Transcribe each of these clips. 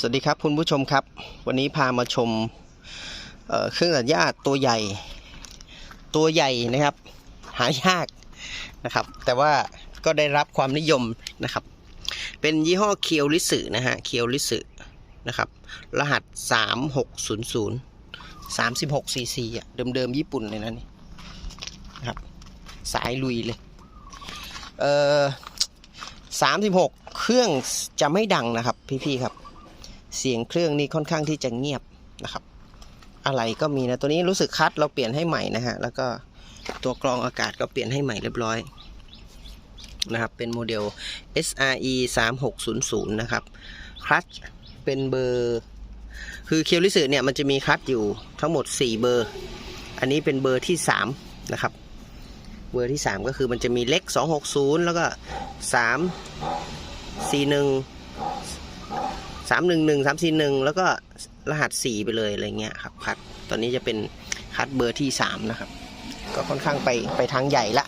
สวัสดีครับคุณผู้ชมครับ วันนี้พามาชมเเครื่องตัดหญ้าตัวใหญ่ ตัวใหญ่นะครับ หายากนะครับ แต่ว่าก็ได้รับความนิยมนะครับ เป็นยี่ห้อเคียวลิสึนะฮะเคียวลิสึนะครับ รหัส 3600 36 cc อะเดิมๆญี่ปุ่นเลยนะนี่นะครับสายลุยเลยเอ่อ36 เครื่องจะไม่ดังนะครับพี่ๆครับ เสียงเครื่องนี่ค่อนข้างที่จะเงียบนะครับ อะไรก็มีนะตัวนี้รู้สึกคัดเราเปลี่ยนให้ใหม่นะฮะแล้วก็ตัวกรองอากาศก็เปลี่ยนให้ใหม่เรียบร้อยนะครับเป็นโมเดล SRE 3600นะครับคลัตช์เป็นเบอร์ คือเคียวริสึเนี่ยมันจะมีคลัตช์อยู่ทั้งหมด 4 เบอร์ อันนี้เป็นเบอร์ที่ 3 นะครับ เบอร์ที่ 3 ก็คือมันจะมีเล็ก 260 แล้วก็ 3 41 สามหนึ่งหนึ่งสามสี่หนึ่งแล้วก็รหัสสี่ไปเลยอะไรเงี้ยครับคัดตอนนี้จะเป็นคัดเบอร์ที่สามนะครับ ก็ค่อนข้างไปไปทางใหญ่ละ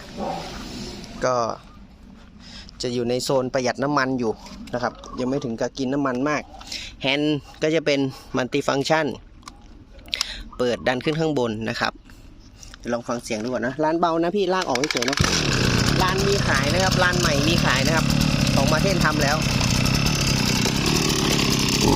ก็จะอยู่ในโซนประหยัดน้ำมันอยู่นะครับ ยังไม่ถึงกับกินน้ำมันมากแฮนด์ก็จะเป็นมัลติฟังชัน เปิดดันขึ้นข้างบนนะครับลองฟังเสียงดูก่อนนะร้านเบานะพี่ลากออกเฉยๆนะร้านมีขายนะครับร้านใหม่มีขายนะครับ ของมาเทนทำแล้ว นุ่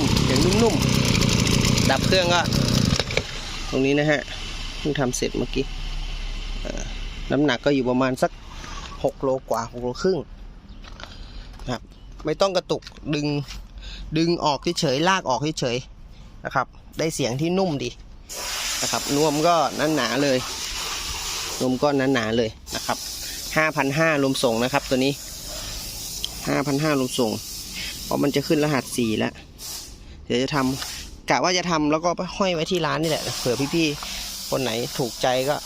มๆอย่างนุ่มๆดับเครื่องก็ ตรงนี้นะฮะเพิ่งทำเสร็จเมื่อกี้น้ำหนักก็อยู่ประมาณสักหกโลกว่าหกโลครึ่งนะครับ ไม่ต้องกระตุกดึง ดึงออกเฉยๆลากออกเฉยๆนะครับ ได้เสียงที่นุ่มดีนะครับนวมก็นั่นหนาเลยนวมก็นั่นหนาเลยนะครับห้าพันห้ารวมส่งนะครับ ตัวนี้ห้าพันห้ารวมส่ง เพราะมันจะขึ้นรหัสสี่แล้ว เดี๋ยวจะทำกะว่าจะทำแล้วก็ห้อยไว้ที่ร้านนี่แหละ เผื่อพี่ๆ คนไหนถูกใจก็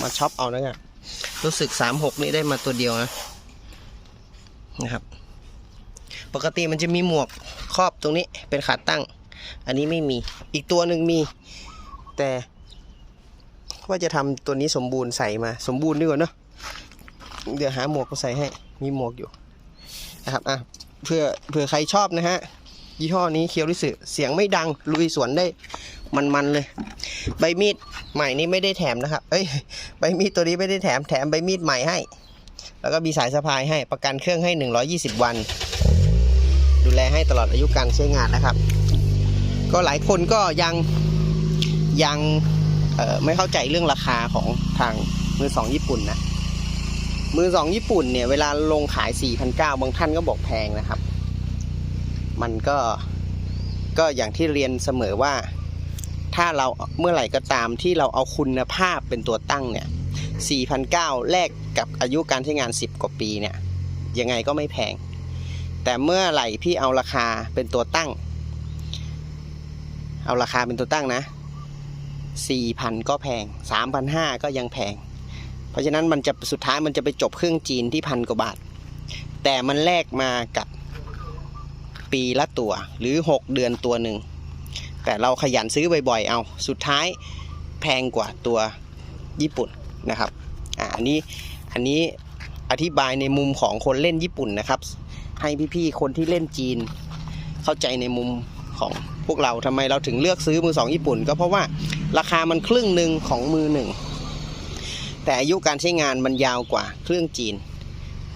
มาช็อปเอาแล้วกันรู้สึกสามหกนี่ได้มาตัวเดียวนะนะครับ ปกติมันจะมีหมวกครอบตรงนี้เป็นขาตั้ง อันนี้ไม่มีอีกตัวหนึ่งมี แต่ว่าจะทำตัวนี้สมบูรณ์ใส่มา สมบูรณ์ดีกว่าเนอะเดี๋ยวหาหมวกมาใส่ให้มีหมวกอยู่นะครับอะเพื่อเผื่อใครชอบนะฮะยี่ห้อนี้เคียวริสึเสียงไม่ดังลุยสวนได้มันๆเลย ใบมีดใหม่นี้ไม่ได้แถมนะครับ เอ้ยใบมีดตัวนี้ไม่ได้แถมแถมใบมีดใหม่ให้ แล้วก็มีสายสะพายให้ประกันเครื่องให้ 120 วัน ดูแลให้ตลอดอายุการใช้งานนะครับ ก็หลายคนก็ยังยังไม่เข้าใจเรื่องราคาของทางมือสองญี่ปุ่นนะ มือสองญี่ปุ่นเนี่ยเวลาลงขาย 4,900 บางท่านก็บอกแพงนะครับ มันก็ก็อย่างที่เรียนเสมอว่า ถ้าเราเมื่อไหร่ก็ตามที่เราเอาคุณภาพเป็นตัวตั้งเนี่ย4,900แลกกับอายุการใช้งาน 10 กว่าปีเนี่ย ยังไงก็ไม่แพง แต่เมื่อไหร่พี่เอาราคาเป็นตัวตั้ง เอาราคาเป็นตัวตั้งนะ4,000 ก็แพง 3,500 ก็ยังแพง เพราะฉะนั้นมันจะสุดท้ายมันจะไปจบเครื่องจีนที่พันกว่าบาท แต่มันแลกมากับปีละตัวหรือ 6 เดือนตัวหนึ่ง แต่เราขยันซื้อบ่อยๆ เอา สุดท้ายแพงกว่าตัวญี่ปุ่นนะครับ อ่าอันนี้ อันนี้ อธิบายในมุมของคนเล่นญี่ปุ่นนะครับ ให้พี่ๆคนที่เล่นจีน เข้าใจในมุมของพวกเราทำไมเราถึงเลือกซื้อมือสองญี่ปุ่น ก็เพราะว่าราคามันครึ่งหนึ่งของมือหนึ่งแต่อายุการใช้งานมันยาวกว่าเครื่องจีน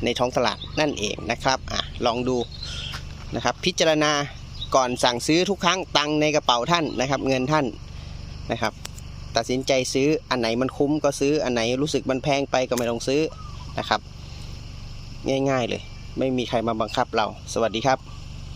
ในท้องตลาดนั่นเองนะครับอะลองดูนะครับ พิจารณาก่อนสั่งซื้อทุกครั้งตังในกระเป๋าท่านนะครับ เงินท่านนะครับ ตัดสินใจซื้ออันไหนมันคุ้มก็ซื้ออันไหนรู้สึกมันแพงไปก็ไม่ต้องซื้อนะครับ ง่าย ๆ เลย ไม่มีใครมาบังคับเรา สวัสดีครับ